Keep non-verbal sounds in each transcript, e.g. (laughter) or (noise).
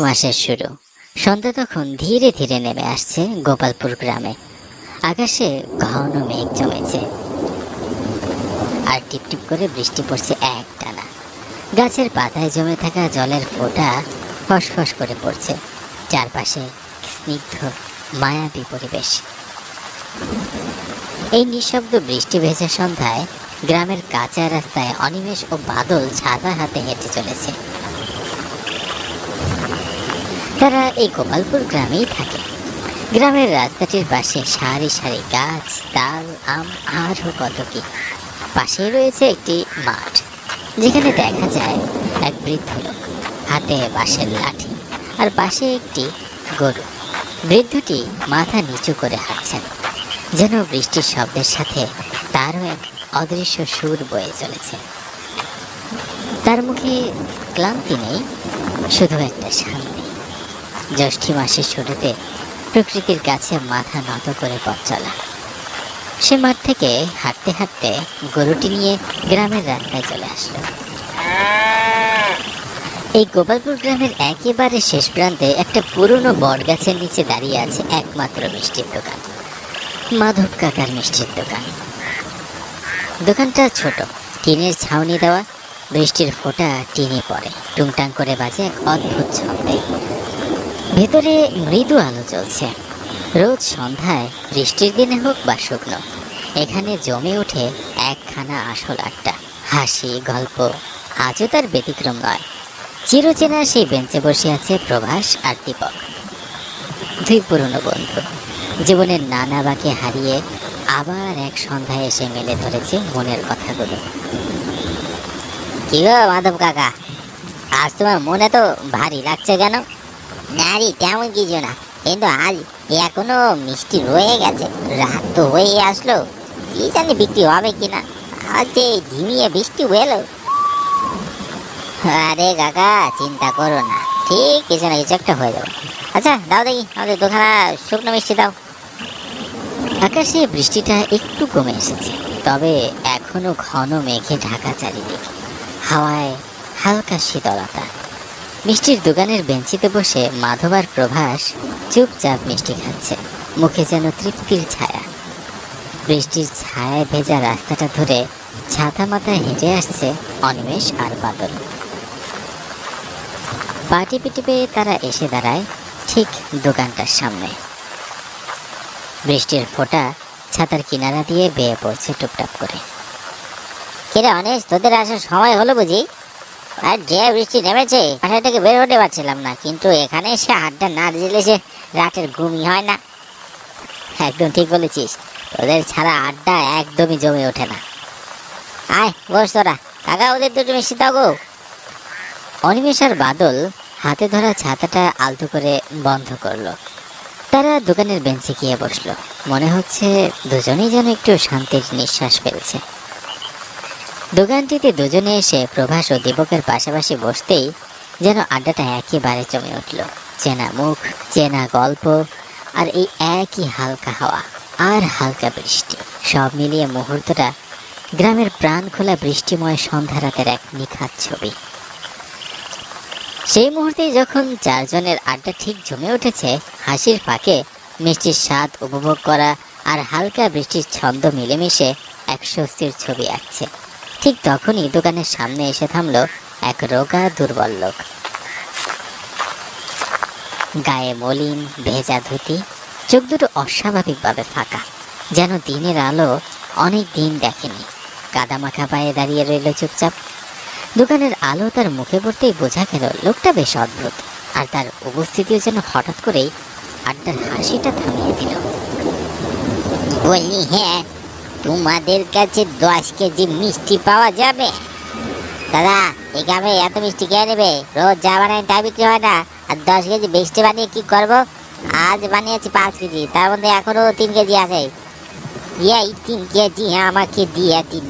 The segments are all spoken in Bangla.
মাসের শুরু। সন্ধ্যা তখন ধীরে ধীরে নেমে আসছে গোপালপুর গ্রামে। আকাশে ঘন মেঘ জমেছে। আর টিপটিপ করে বৃষ্টি পড়ছে এক টানা গাছের পাতায় জমে থাকা জলের ফোঁটা ফসফস করে পড়ছে। চারপাশে স্নিগ্ধ, মায়াবী পরিবেশ। এই নিঃশব্দ বৃষ্টি ভেজা সন্ধ্যায় গ্রামের কাঁচা রাস্তায় অনিমেষ ও বাদল ছাতা হাতে হেঁটে চলেছে। তারা এই গোপালপুর গ্রামেই থাকে। গ্রামের রাস্তাটির পাশে সারি সারি গাছ তাল আম, আরও কত কি। পাশেই রয়েছে একটি মাঠ, যেখানে দেখা যায় এক বৃদ্ধ লোক। হাতে বাঁশের লাঠি আর পাশে একটি গরু। বৃদ্ধটি মাথা নিচু করে হাঁটছেন, যেন বৃষ্টির শব্দের সাথে তারও এক অদৃশ্য সুর বয়ে চলেছে। তার মুখে ক্লান্তি নেই, শুধু একটা শান্তি। জ্যৈষ্ঠী মাসের শুরুতে প্রকৃতির কাছে মাথা নত করে পথ চলা। সে মাঠ থেকে হাঁটতে হাঁটতে গরুটি নিয়ে গ্রামের রাস্তায় চলে আসলো। এই গোপালপুর গ্রামের একেবারে শেষ প্রান্তে একটা পুরনো বট গাছের নিচে দাঁড়িয়ে আছে একমাত্র মিষ্টির দোকান। মাধব কাকার মিষ্টির দোকান। দোকানটা ছোট, টিনের ছাউনি দেওয়া, বৃষ্টির ফোঁটা টিনে পড়ে। টুংটাং করে বাজে এক অদ্ভুত ছন্দে ভেতরে মৃদু আলো চলছে রোজ সন্ধ্যায় বৃষ্টির দিনে হোক বা শুকনো, এখানে জমে ওঠে একখানা আসল আড্ডা, হাসি, গল্প, আজও তার ব্যতিক্রম নয়। চিরচেনা সেই বেঞ্চে বসে আছে প্রভাস আর দীপক। দুই পুরনো বন্ধু, জীবনের নানা বাকে হারিয়ে আবার এক সন্ধ্যায় এসে মেলে ধরেছে মনের কথাগুলো। কি গো মাধব কাকা, আজ তোমার মনে তো ভারী লাগছে কেন? না রে তেমন কিছু না, কিন্তু আজ এখনও মিষ্টি রয়ে গেছে, রাত তো হয়ে আসলো, কি জানি বিক্রি হবে কিনা, আজ যে ঝিমিয়ে বৃষ্টি এলো আরে কাকা, চিন্তা করো না, ঠিক কিছু না, কিছু একটা হয়ে যাবে। আচ্ছা দাও দেখি আমাদের দোকানে শুকনো মিষ্টি দাও। আকাশে বৃষ্টিটা একটু কমে এসেছে, তবে এখনও ঘন মেঘে ঢাকা চারিদিক, হাওয়ায় হালকা শীতলতা। মিষ্টির দোকানের বেঞ্চিতে বসে মাধব আর প্রভাস চুপচাপ মিষ্টি খাচ্ছে। মুখে যেন তৃপ্তির ছায়া। বৃষ্টির ছায়ায় ভেজা রাস্তাটা ধরে ছাতা মাথায় হেঁটে আসছে অনিমেষ আর বাদল। পা টিপে টিপে তারা এসে দাঁড়ায় ঠিক দোকানটার সামনে। বৃষ্টির ফোঁটা ছাতার কিনারা দিয়ে বেয়ে পড়ছে টুপটাপ করে। কিরে অনেশ, তোদের আসার সময় হলো বুঝি? আর যে বৃষ্টি নেমেছে বাসা থেকে বের হতে পারছিলাম না, কিন্তু এখানে এসে আড্ডা না দিলে সে রাতের ঘুমই হয় না। একদম ঠিক বলেছিস, তোদের ছাড়া আড্ডা একদমই জমে ওঠে না। আয়, বস তোরা, কাকা ওদের দুটো মিষ্টি দাও গো। অনিমেষ আর বাদল হাতে ধরা ছাতাটা আলতো করে বন্ধ করল। তারা দোকানের বেঞ্চে গিয়ে বসল। মনে হচ্ছে দুজনেই যেন একটু শান্তির নিঃশ্বাস ফেলছে। দোকানটিতে দুজনে এসে প্রভাস ও দীপকের পাশাপাশি বসতেই যেন আড্ডাটা একেবারে জমে উঠল। চেনা মুখ, চেনা গল্প আর এই একই হালকা হাওয়া আর হালকা বৃষ্টি। সব মিলিয়ে মুহূর্তটা গ্রামের প্রাণ খোলা বৃষ্টিময় সন্ধ্যা রাতের এক নিখাত ছবি। সেই মুহূর্তে যখন চারজনের আড্ডা ঠিক জমে উঠেছে, হাসির ফাঁকে মিষ্টির স্বাদ উপভোগ করা আর হালকা বৃষ্টির ছন্দ মিলেমিশে এক স্বস্তির ছবি আঁকছে। ঠিক তখনই দোকানের সামনে এসে থামলো এক রোগা দুর্বল লোক। গায়ে মলিন, ভেজা ধুতি, চোখ দুটো অস্বাভাবিকভাবে ফাঁকা, যেন দিনের আলো অনেক দিন দেখেনি। কাদামাখা পায়ে দাঁড়িয়ে রইল চুপচাপ। দোকানের আলো তার মুখে পড়তেই বোঝা গেল লোকটা বেশ অদ্ভুত, আর তার উপস্থিতিও যেন হঠাৎ করেই আড্ডার হাসিটা থামিয়ে দিল। বলি হ্যাঁ তোমাদের কাছে দশ কেজি মিষ্টি পাওয়া যাবে। দাদা এই গ্রামে এত মিষ্টি কে নেবে? রোজ যা বানাই তা বিক্রি হয় না। আর দশ কেজি মিষ্টি বানিয়ে কি করব? আজ বানিয়েছি পাঁচ কেজি, তার মধ্যে এখনও তিন কেজি আছে। এই তিন কেজি আমাকে দিয়ে দিন,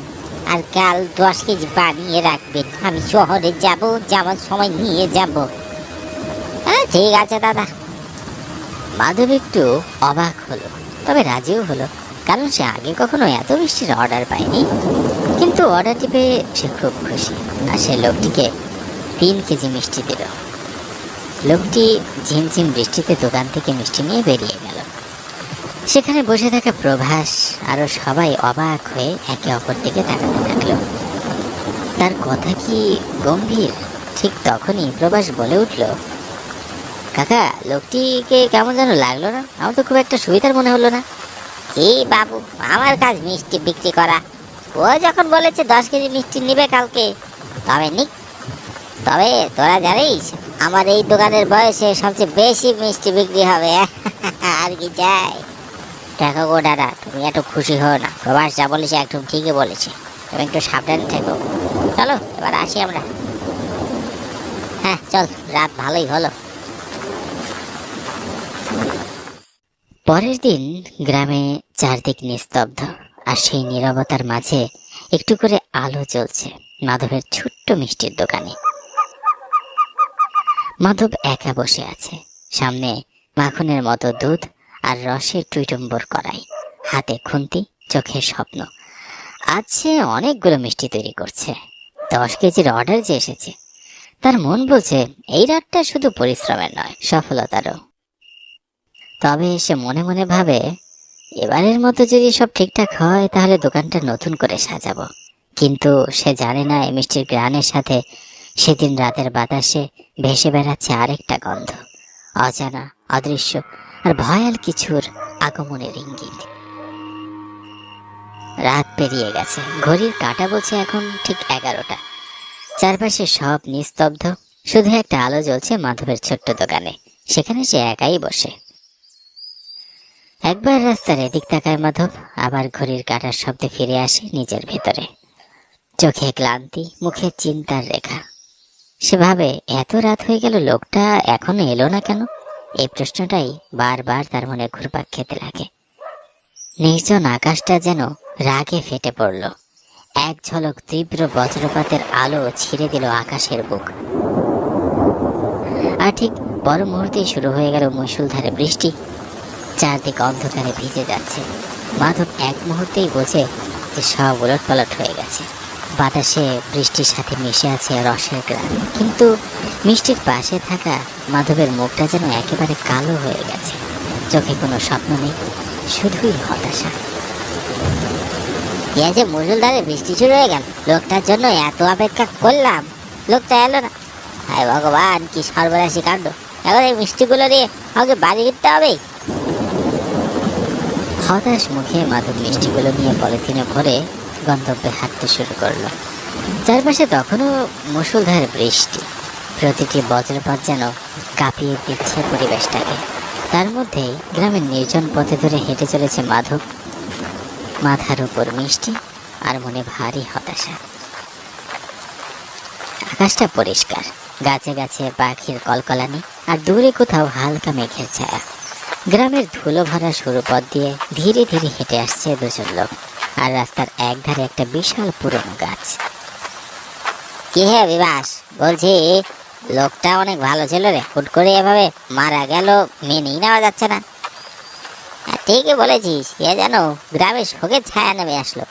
আর কাল দশ কেজি বানিয়ে রাখবেন। আমি শহরে যাব, যাওয়ার সময় নিয়ে যাব। হ্যাঁ ঠিক আছে দাদা। মাধব একটু অবাক হলো, তবে রাজিও হলো। কারণ সে আগে কখনো এত মিষ্টির অর্ডার পায়নি। কিন্তু অর্ডারটি পেয়ে সে খুব খুশি। আর সে লোকটিকে তিন কেজি মিষ্টি দিল। লোকটি ঝিমঝিম বৃষ্টিতে দোকান থেকে মিষ্টি নিয়ে বেরিয়ে গেল। সেখানে বসে থাকা প্রভাস আরও সবাই অবাক হয়ে একে অপর দিকে তাকাতে থাকল। তার কথা কি গম্ভীর? ঠিক তখনই প্রভাস বলে উঠল, কাকা, লোকটিকে কেমন যেন লাগল না। আমার তো খুব একটা সুবিধার মনে হলো না। কি বাবু, আমার কাজ মিষ্টি বিক্রি করা। ও যখন বলেছে দশ কেজি মিষ্টি নিবে কালকে, তবে নিক তবে তোরা জানিস, আমার এই দোকানের বয়সে সবচেয়ে বেশি মিষ্টি বিক্রি হবে। (laughs) আর কি চাই? দেখো গো দাদা, তুমি এত খুশি হও না। প্রবাস যা বলেছে একদম ঠিকই বলেছে। তুমি একটু সাবধানে থেকো। চলো, এবার আসি আমরা। হ্যাঁ চল, রাত ভালোই হলো। পরের দিন গ্রামে চারদিক নিস্তব্ধ, আর সেই নিরবতার মাঝে একটু করে আলো জ্বলছে মাধবের ছোট্ট মিষ্টির দোকানে। মাধব একা বসে আছে, সামনে মাখনের মতো দুধ আর রসের টুইটম্বর করাই হাতে খুন্তি, চোখের স্বপ্ন। আজ সে অনেকগুলো মিষ্টি তৈরি করছে, দশ কেজির অর্ডার যে এসেছে, তার মন বলছে এই রাতটা শুধু পরিশ্রমের নয়, সফলতারও। তবে সে মনে মনে ভাবে, এবারের মতো যদি সব ঠিকঠাক হয়, তাহলে দোকানটা নতুন করে সাজাবো। কিন্তু সে জানে না এই মিষ্টির গ্রানের সাথে সেদিন রাতের বাতাসে ভেসে বেড়াচ্ছে আরেকটা গন্ধ। অজানা, অদৃশ্য আর ভয়াল কিছুর আগমনের ইঙ্গিত। রাত পেরিয়ে গেছে। ঘড়ির কাঁটা বলছে এখন ঠিক এগারোটা। চারপাশে সব নিস্তব্ধ। শুধু একটা আলো জ্বলছে মাধবের ছোট্ট দোকানে। সেখানে সে একাই বসে। একবার রাস্তার এদিক তাকায় মাধব, আবার ঘড়ির কাঁটার শব্দে ফিরে আসে নিজের ভেতরে। চোখে ক্লান্তি, মুখে চিন্তার রেখা। সে ভাবে এত রাত হয়ে গেল, লোকটা এখনও এলো না কেন? এই প্রশ্নটাই বারবার তার মনে ঘুরপাক খেতে লাগে। নির্জন আকাশটা যেন রাগে ফেটে পড়ল। এক ঝলক তীব্র বজ্রপাতের আলো ছিঁড়ে দিল আকাশের বুক। আর ঠিক পর মুহূর্তেই শুরু হয়ে গেল মুসুলধারে বৃষ্টি। চারদিক অন্ধকারে ভিজে যাচ্ছে। মাধব এক মুহূর্তেই বোঝে যে সব উলট পালট হয়ে গেছে। বাতাসে বৃষ্টির সাথে মিশে আছে রসের গ্রাম কিন্তু মিষ্টির পাশে থাকা মাধবের মুখটা যেন একেবারে কালো হয়ে গেছে। চোখে কোনো স্বপ্ন নেই, শুধুই হতাশা। এ যে মুসুলধারে বৃষ্টি শুরু হয়ে গেল। লোকটার জন্য এত অপেক্ষা করলাম। লোকটা এলো না। হায় ভগবান, কি সর্বনাশী কাণ্ড। এখন এই মিষ্টিগুলো নিয়ে আমাকে বাড়ি ফিরতে হবে। হতাশ মুখে মাধব মিষ্টিগুলো নিয়ে পলিথিনে ভরে গন্তব্যে হাঁটতে শুরু করল। চারপাশে তখনও মুসুলধারে বৃষ্টি। প্রতিটি বজ্রপাত যেন কাঁপিয়ে দিচ্ছে পরিবেশটাকে। তার মধ্যেই গ্রামের নির্জন পথে ধরে হেঁটে চলেছে মাধব। মাথার উপর মিষ্টি আর মনে ভারী হতাশা। আকাশটা পরিষ্কার। গাছে গাছে পাখির কলকলানি আর দূরে কোথাও হালকা মেঘের ছায়া। গ্রামের ধুলো ভরা সরু পথ দিয়ে ধীরে ধীরে হেঁটে আসছে দুজন লোক আর রাস্তার একধারে একটা বিশাল পুরনো গাছ। কি হে বিবাস বলছি লোকটা অনেক ভালো ছিল রে। হুট করে এভাবে মারা গেল মেনেই নেওয়া যাচ্ছে না। হ্যাঁ, ঠিকই বলেছিস এ যেন গ্রামে শোকের ছায়া নেমে আসলো।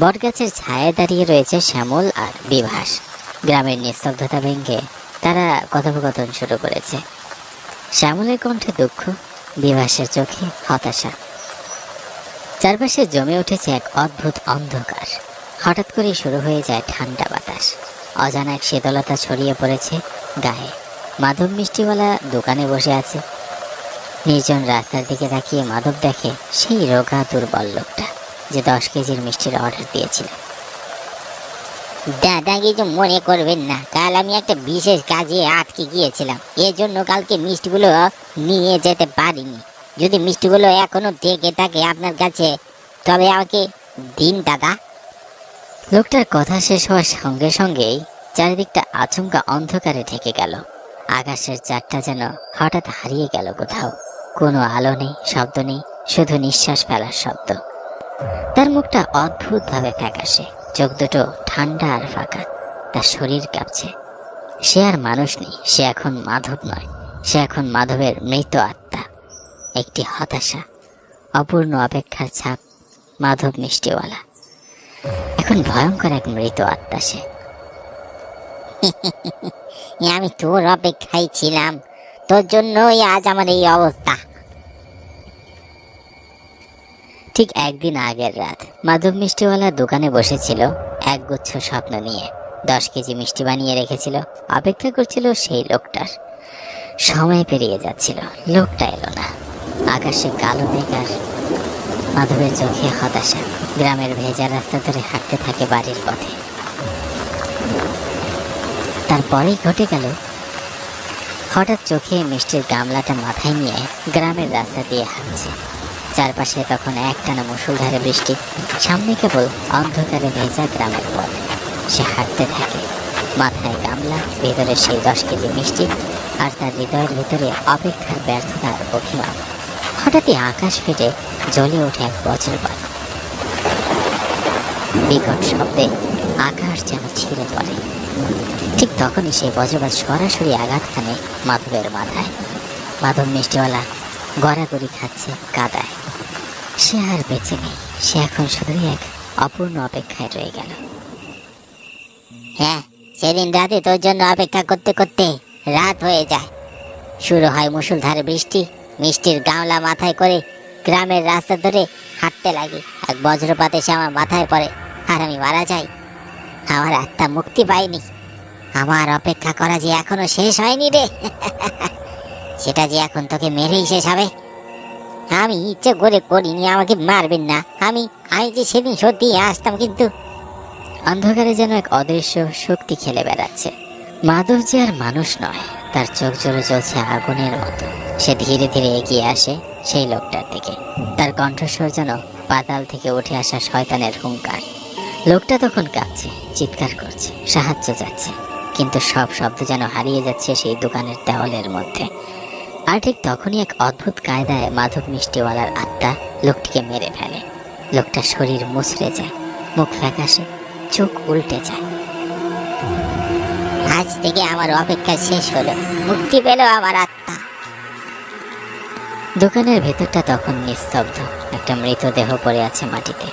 বটগাছের ছায়ায় দাঁড়িয়ে রয়েছে শ্যামল আর বিভাস। গ্রামের নিস্তব্ধতা ভেঙে তারা কথোপকথন শুরু করেছে। শ্যামলের কণ্ঠে দুঃখ, বিভাসের চোখে হতাশা। চারপাশে জমে উঠেছে এক অদ্ভুত অন্ধকার। হঠাৎ করে শুরু হয়ে যায় ঠান্ডা বাতাস। অজানা এক শীতলতা ছড়িয়ে পড়েছে গায়ে। মাধব মিষ্টিওয়ালা দোকানে বসে আছে। নির্জন রাস্তার দিকে তাকিয়ে মাধব দেখে সেই রোগা দুর্বল লোকটা, যে দশ কেজির মিষ্টির অর্ডার দিয়েছিল। দাদা কিছু মনে করবেন না, কাল আমি একটা বিশেষ কাজে আটকে গিয়েছিলাম এর জন্য কালকে মিষ্টিগুলো নিয়ে যেতে পারিনি। যদি মিষ্টিগুলো এখনও থেকে থাকে আপনার কাছে, তবে আমাকে দিন দাদা। লোকটার কথা শেষ হওয়ার সঙ্গে সঙ্গেই চারিদিকটা আচমকা অন্ধকারে ঢেকে গেল। আকাশের চারটা যেন হঠাৎ হারিয়ে গেল কোথাও। কোনো আলো নেই, শব্দ নেই, শুধু নিঃশ্বাস ফেলার শব্দ। তার মুখটা অদ্ভুতভাবে ফ্যাকাশে। চোখ দুটো ঠান্ডা আর ফাঁকা। তার শরীর কাঁপছে। সে আর মানুষ নেই, সে এখন মাধব নয়, সে এখন মাধবের মৃত আত্মা, একটি হতাশা, অপূর্ণ অপেক্ষার ছাপ, মাধব মিষ্টিওয়ালা। এখন ভয়ঙ্কর এক মৃত আত্মা সে। (laughs) আমি তোর অপেক্ষায় ছিলাম, তোর জন্যই আজ আমার এই অবস্থা। ঠিক একদিন আগের রাত মাধব মিষ্টিওয়ালা দোকানে বসেছিল একগুচ্ছ স্বপ্ন নিয়ে। দশ কেজি মিষ্টি বানিয়ে রেখেছিল, অপেক্ষা করছিল সেই লোকটার। সময় পেরিয়ে যাচ্ছিল, লোকটা এলো না। আকাশে কালো বেকার মাধবের চোখে হতাশা। গ্রামের ভেজা রাস্তা ধরে হাঁটতে থাকে বাড়ির পথে। তারপরেই ঘটে গেল, হঠাৎ চোখে মিষ্টির গামলাটা মাথায় নিয়ে গ্রামের রাস্তা দিয়ে হাঁটছে। চারপাশে তখন একটানা মুসুলধারে বৃষ্টি, সামনে কেবল অন্ধকারে ভেজা গ্রামের পথ সে হাঁটতে থাকে, মাথায় গামলা, ভেতরে সেই দশ কেজি মিষ্টি, আর তার হৃদয়ের ভেতরে অপেক্ষার ব্যর্থতার অভিমান। হঠাৎই আকাশ ফেটে জ্বলে ওঠে এক বছর বজ্রপাত বিকট শব্দে আকাশ যেন ছিঁড়ে পড়ে। ঠিক তখনই সেই বজ্রপাত সরাসরি আঘাত খানে মাধবের মাথায়। মাধব মিষ্টিওয়ালা গড়াগড়ি খাচ্ছে কাদায়। সে আর বেঁচে নেই। সে এখন শুধুই এক অপূর্ণ অপেক্ষায় রয়ে গেল। হ্যাঁ সেদিন রাতে তোর জন্য অপেক্ষা করতে করতে রাত হয়ে যায়। শুরু হয় মুসুলধারে বৃষ্টি। মিষ্টির গামলা মাথায় করে গ্রামের রাস্তা ধরে হাঁটতে লাগি। এক বজ্রপাত এসে আমার মাথায় পড়ে। আর আমি মারা যাই। আমার আত্মা মুক্তি পায়নি। আমার অপেক্ষা করা যে এখনও শেষ হয়নি রে। (laughs) সেটা যে এখন তোকে মেরেই শেষ হবে। আমি ইচ্ছে করে করিনি, আমাকে মারবেন না। আমি আমি যে সেদিন সত্যি আসতাম, কিন্তু অন্ধকারে যেন এক অদৃশ্য শক্তি খেলে বেড়াচ্ছে। মাধব যে আর মানুষ নয়, তার চোখ জোরে চলছে আগুনের মতো। সে ধীরে ধীরে এগিয়ে আসে সেই লোকটার দিকে। তার কণ্ঠস্বর যেন পাতাল থেকে উঠে আসা শয়তানের হুঙ্কার। লোকটা তখন কাঁদছে, চিৎকার করছে, সাহায্য যাচ্ছে কিন্তু সব শব্দ যেন হারিয়ে যাচ্ছে সেই দোকানের দেওয়ালের মধ্যে। আর ঠিক তখনই এক অদ্ভুত কায়দায় মাধব মিষ্টিওয়ালার আত্মা লোকটিকে মেরে ফেলে। লোকটার শরীর মুচড়ে যায়, মুখ ফ্যাকাশে, চোখ উল্টে যায়। আজ থেকে আমার অপেক্ষা শেষ হলো, মুক্তি পেল আমার আত্মা। দোকানের ভেতরটা তখন নিস্তব্ধ, একটা মৃতদেহ পড়ে আছে মাটিতে,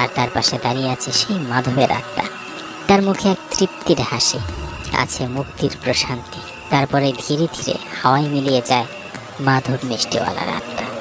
আর তার পাশে দাঁড়িয়ে আছে সেই মাধবের আত্মা। তার মুখে এক তৃপ্তির হাসি, আছে মুক্তির প্রশান্তি। তারপরে ধীরে ধীরে হাওয়ায় মিলিয়ে যায় মাধুর মিষ্টিওয়ালার আত্মা